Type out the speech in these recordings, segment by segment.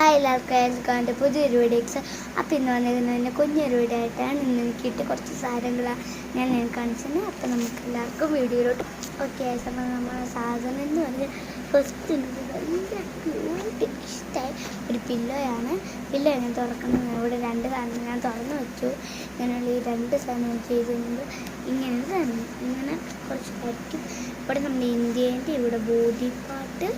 എല്ലാവർക്കും കണ്ട് പുതിയൊരു വീഡിയോസ് അപ്പം ഇന്ന് വന്നിരുന്നതിന്റെ കുഞ്ഞൊരു വീഡിയോ ആയിട്ടാണ് ഇന്ന് എനിക്ക് കിട്ടിയ കുറച്ച് സാധനങ്ങളാണ് ഞാൻ ഞാൻ കാണിച്ചത് അപ്പം നമുക്ക് എല്ലാവർക്കും വീഡിയോയിലോട്ട് ഓക്കെ അപ്പം നമ്മളെ സാധനം എന്ന് പറഞ്ഞാൽ ഫസ്റ്റ് ഭയങ്കര ക്യൂട്ട് ഇഷ്ടമായി ഒരു പില്ലോയാണ്. പില്ലോ ഞാൻ തുറക്കുന്നത്. ഇവിടെ രണ്ട് സാധനം ഞാൻ തുറന്നു വെച്ചു. ഇങ്ങനെയുള്ള ഈ രണ്ട് സാധനം ചെയ്തുകൊണ്ട് ഇങ്ങനെ ഇങ്ങനെ കുറച്ച് ഐറ്റം ഇവിടെ നമ്മുടെ ഇന്ത്യേന്റെ ഇവിടെ ബോഡി പാർട്ട്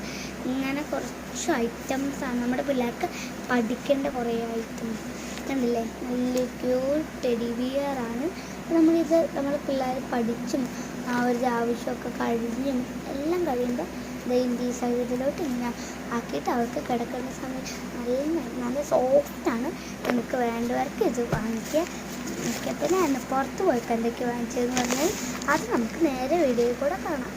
ഇങ്ങനെ കുറച്ച് ഐറ്റംസാണ് നമ്മുടെ പിള്ളേർക്ക് പഠിക്കേണ്ട കുറേ ഐറ്റംസ് കണ്ടില്ലേ? നല്ല ക്യൂട്ട് ടെഡി ബിയർ ആണ്. നമ്മളിത് നമ്മൾ പിള്ളേർ പഠിച്ചും അവരുടെ ആവശ്യമൊക്കെ കഴിയും എല്ലാം കഴിയുമ്പോൾ ഇന്ത്യ സൈഡിലോട്ട് ഇങ്ങനെ ആക്കിയിട്ട് അവർക്ക് കിടക്കുന്ന സമയത്ത് നല്ല നല്ല സോഫ്റ്റാണ് നമുക്ക് വേണ്ടവർക്ക് ഇത് വാങ്ങിക്കുക. പിന്നെ ഞാൻ പുറത്ത് പോയിട്ട് എന്തൊക്കെ വാങ്ങിച്ചതെന്ന് പറഞ്ഞാൽ അത് നമുക്ക് നേരെ വീഡിയോയിൽ കൂടെ കാണാം.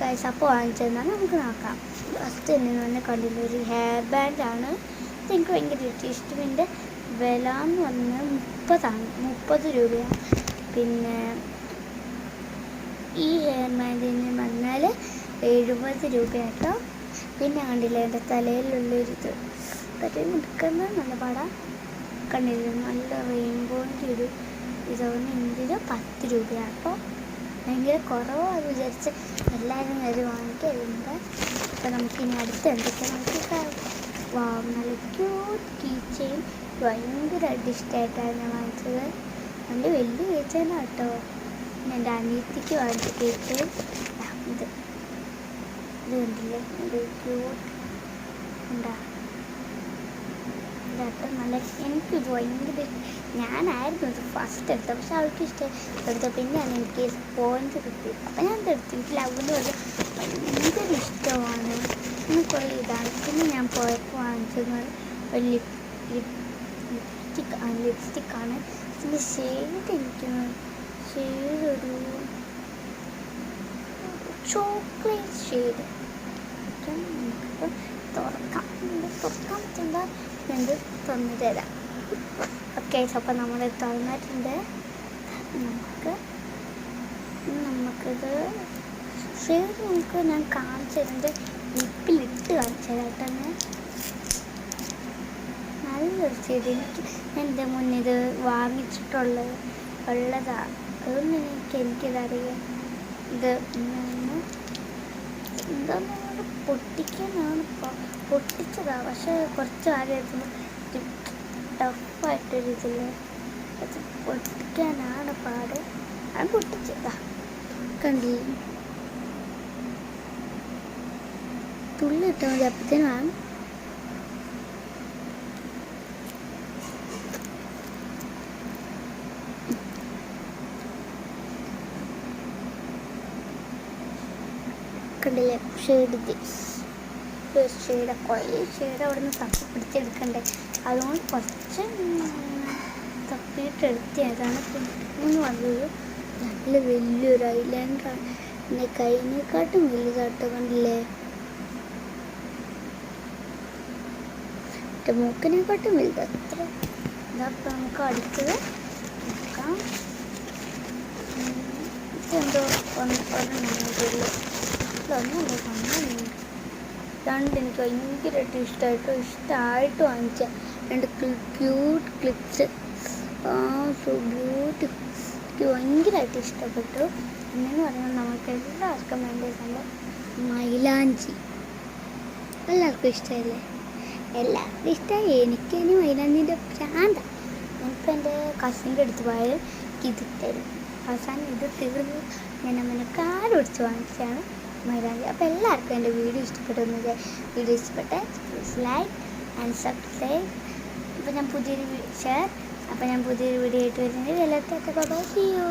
കൈസ് അപ്പോൾ വാങ്ങിച്ചതെന്നാണ് നമുക്ക് നോക്കാം. ഫസ്റ്റ് തന്നെ പറഞ്ഞാൽ കണ്ടില്ല ഒരു ഹെയർ ബാൻഡാണ് ഇത് എനിക്ക് ഭയങ്കര ഇഷ്ടം വില എന്ന് പറഞ്ഞാൽ മുപ്പതാണ് മുപ്പത് രൂപയാണ്. പിന്നെ ഈ ഹെയർ ബാൻഡിന് വന്നാൽ എഴുപത് രൂപയാട്ടോ. പിന്നെ കണ്ടില്ല എന്റെ തലയിലുള്ളൊരു ഇത് തലയിൽ നിൽക്കുന്നത് നല്ല പാടാ. കണ്ടില്ല നല്ല റെയിൻബോന്റെ ഒരു ഇതൊന്ന് ഇതിന് പത്ത് രൂപയാട്ടോ. ഭയങ്കര കുറവാന്ന് വിചാരിച്ച് എല്ലാവരും അത് വാങ്ങിക്കലുണ്ട് അപ്പോൾ നമുക്ക് ഇനി അടുത്ത് എന്തൊക്കെയാണ് നമുക്ക് വാങ്ങുന്നത് നല്ല ക്യൂട്ട് കീ ചെയിൻ ഭയങ്കരമായിട്ട് ഇഷ്ടമായിട്ടാണ് ഞാൻ വാങ്ങിച്ചത്. എന്റെ വലിയ കേച്ചാണ് കേട്ടോ എന്റെ അനിയത്തിക്ക് വേണ്ടി കേക്ക് ഇത് ഇത് കണ്ടില്ലേ നല്ല എനിക്ക് ഭയങ്കര ഞാനായിരുന്നു ഇത് ഫസ്റ്റ് എടുത്തത്. പക്ഷെ അവൾക്ക് ഇഷ്ടം എടുത്തത്. പിന്നെയാണ് എനിക്ക് പോയിന്റ് കിട്ടിയത്. അപ്പം ഞാൻ എടുത്തു. എനിക്ക് ലവ് വന്ന് ഭയങ്കര ഇഷ്ടമാണ്. ഇന്ന് കുറേ ഇതാണ്. പിന്നെ ഞാൻ പോയപ്പോൾ വാങ്ങിച്ചത് ഒരു ലിപ് ലിപ് ലിപ്സ്റ്റിക് ലിപ്സ്റ്റിക്കാണ് ഇതിന്റെ ഷെയ്ഡ് എനിക്ക് ഷെയ്ഡ് ഒരു ചോക്ലേറ്റ് ഷെയ്ഡ് നമുക്കിപ്പോൾ തുറക്കാം. തുറക്കാൻ പറ്റുമ്പോൾ രണ്ട് തന്നു തരാം. ഓക്കെ അപ്പോൾ നമ്മൾ തുറന്നിട്ടുണ്ട് നമുക്ക് നമുക്കിത് ഷെയ്ഡ് നമുക്ക് ഞാൻ കാണിച്ചതിന്റെ ലിപ്പിലിട്ട് കാണിച്ചു തരാം നല്ലൊരു ചെടി എനിക്ക് എന്റെ മുന്നിൽ വാങ്ങിച്ചിട്ടുള്ളത് ഉള്ളതാണ് അതുകൊണ്ട് എനിക്ക് എനിക്കിതറിയാം ഇത് എന്താണ് എന്താന്ന് പൊട്ടിക്കാനാണ് പൊട്ടിച്ചതാണ് പക്ഷേ കുറച്ച് കാര്യം ടഫായിട്ടൊരിതിൽ അത് പൊട്ടിക്കാനാണ് പാട്. അത് പൊട്ടിച്ചതാ. കണ്ടില്ല? തുള്ളി ഇട്ടാൽ മതി. അപ്പത്തേനാണ് കണ്ടില്ലേ ഷെയ്ഡ് ഷെയ്ഡ് കുറേ ഷെയ്ഡ് അവിടെ നിന്ന് തപ്പി പിടിച്ചെടുക്കണ്ടേ? അതുകൊണ്ട് കുറച്ച് തപ്പിയിട്ട് എടുത്തതാണ് പിന്നെ വന്നത് നല്ല വലിയൊരു ഐലൻഡാണ്. എന്റെ കൈനേക്കാട്ടും വലുതാട്ടോ കണ്ടില്ലേ? എന്റെ മൂക്കിനെക്കാട്ടും വലുത്. അത്ര ഇതപ്പോൾ നമുക്ക് അടുത്തത് നോക്കാം. ഇതെന്തോ ഒന്ന് ഒരെണ്ണമുള്ളൂ ഒന്നുമില്ല. ഒന്നുമില്ല രണ്ട് എനിക്ക് ഭയങ്കരമായിട്ട് ഇഷ്ടമായിട്ട് ഇഷ്ടമായിട്ട് വാങ്ങിച്ച രണ്ട് ക്യൂട്ട് ക്ലിപ്സ് ആ സോ ബ്യൂട്ടിഫുൾ എനിക്ക് ഭയങ്കരമായിട്ട് ഇഷ്ടപ്പെട്ടു. എന്നു പറഞ്ഞാൽ നമുക്ക് എല്ലാവർക്കും വേണ്ട സംഭവം മൈലാഞ്ചി. എല്ലാവർക്കും ഇഷ്ടമല്ലേ? എല്ലാവർക്കും ഇഷ്ടമായി. എനിക്ക് ഇനി മൈലാഞ്ചിന്റെ പ്രാന്ത ഞാനിപ്പോൾ എന്റെ കസിന്റെ അടുത്ത് പോയാൽ ഇത് തരും. അവസാനം ഇത് തീർന്ന് ഞാൻ അമ്മനെ കാൽ പിടിച്ച് വാങ്ങിച്ചതാണ്. മൈലാഞ്ചി. അപ്പോൾ എല്ലാവർക്കും എന്റെ വീഡിയോ ഇഷ്ടപ്പെട്ടെന്ന് വീഡിയോ ഇഷ്ടപ്പെട്ട പ്ലീസ് ലൈക്ക് ആൻഡ് സബ്സ്ക്രൈബ് അപ്പോൾ ഞാൻ പുതിയൊരു ഷെയർ അപ്പോൾ ഞാൻ പുതിയൊരു വീഡിയോ ആയിട്ട് വരുന്നത് എല്ലാവർക്കും ബൈ ചെയ്യൂ